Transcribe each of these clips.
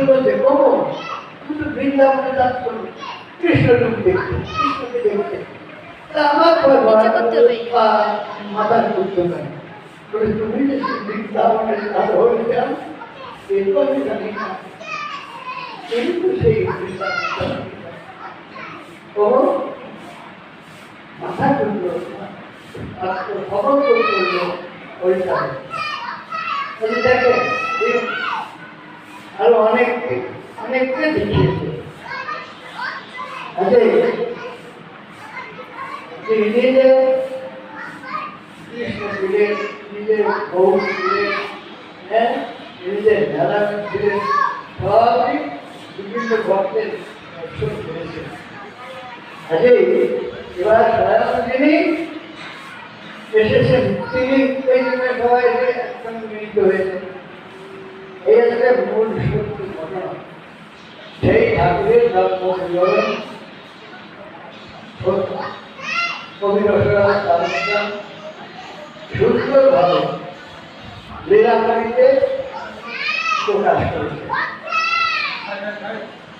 তুমি বলছে? কমন তুমি তো বৃন্দাবনে যাচ্ছ। কৃষ্ণ কৃষ্ণকে দেখতে। আমার ভয় ভয় নিচে করতে হবে। পা মাথার করতে পারে তুমি যে বৃন্দাবনে ভালো যাও জানি না। কিন্তু সেই ও মাথা করল আজকে খবর করল ওই কারণে বলি দেখে এই আরও অনেককে অনেককে দেখিয়েছে। আচ্ছা যে নিজে কৃষ্ণ ছিলেন নিজের বউ ছিলেন হ্যাঁ নিজের মেলা ছিলেন সবই বিভিন্ন ভক্তের দর্শন করেছেন আজকে এবার স্বয়ং যিনি এসেছেন, তিনি মূল ঘটনা ঠাকুরের জন্ম করেছে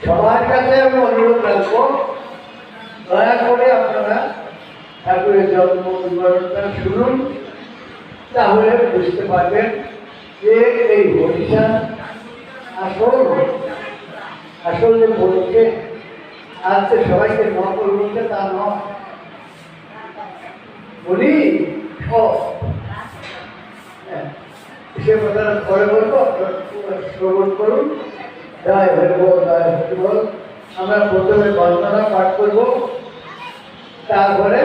সবার কাছে আমি অনুরোধ রাখব দয়া করে আপনারা ঠাকুরের জন্ম বিবরণটা শুনুন তাহলে বুঝতে পারবেন যে এই হরিষা আসল আসল বলছে যে সবাইকে নকল বলছে তা নয় বলি হ্যাঁ, সে কথাটা পরে বলব শ্রবণ করুন। জয় হরিব জয় হরিব আমরা প্রথমে বন্দনা পাঠ করব। তারপরে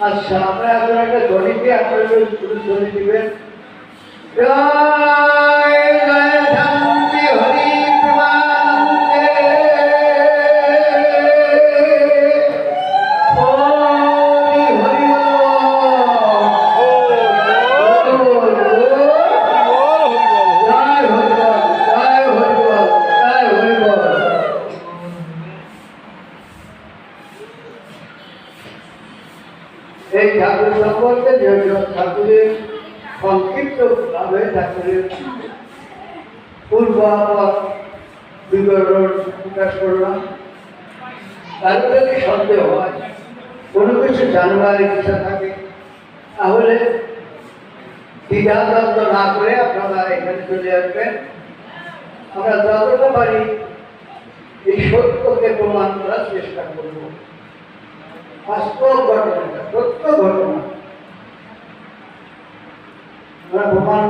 আচ্ছা আমরা এখন একটা দিয়ে আপনারা ধ্বনি দিবেন। এই ঠাকুর সম্পর্কে ঠাকুরের সংক্ষিপ্ত ভাবে ঠাকুরের পূর্ব বিবরণ প্রকাশ করলাম। কারও যদি সন্দেহ হয়, কোনো কিছু জানবার ইচ্ছা থাকে। তাহলে দ্বিধাদ্বন্দ্ব না করে আপনারা এখানে চলে আসবেন। আমরা যতটা পারি এই সত্যকে প্রমাণ করার চেষ্টা করব। বাস্তব ঘটনা সত্য ঘটনা। আমরা প্রমাণ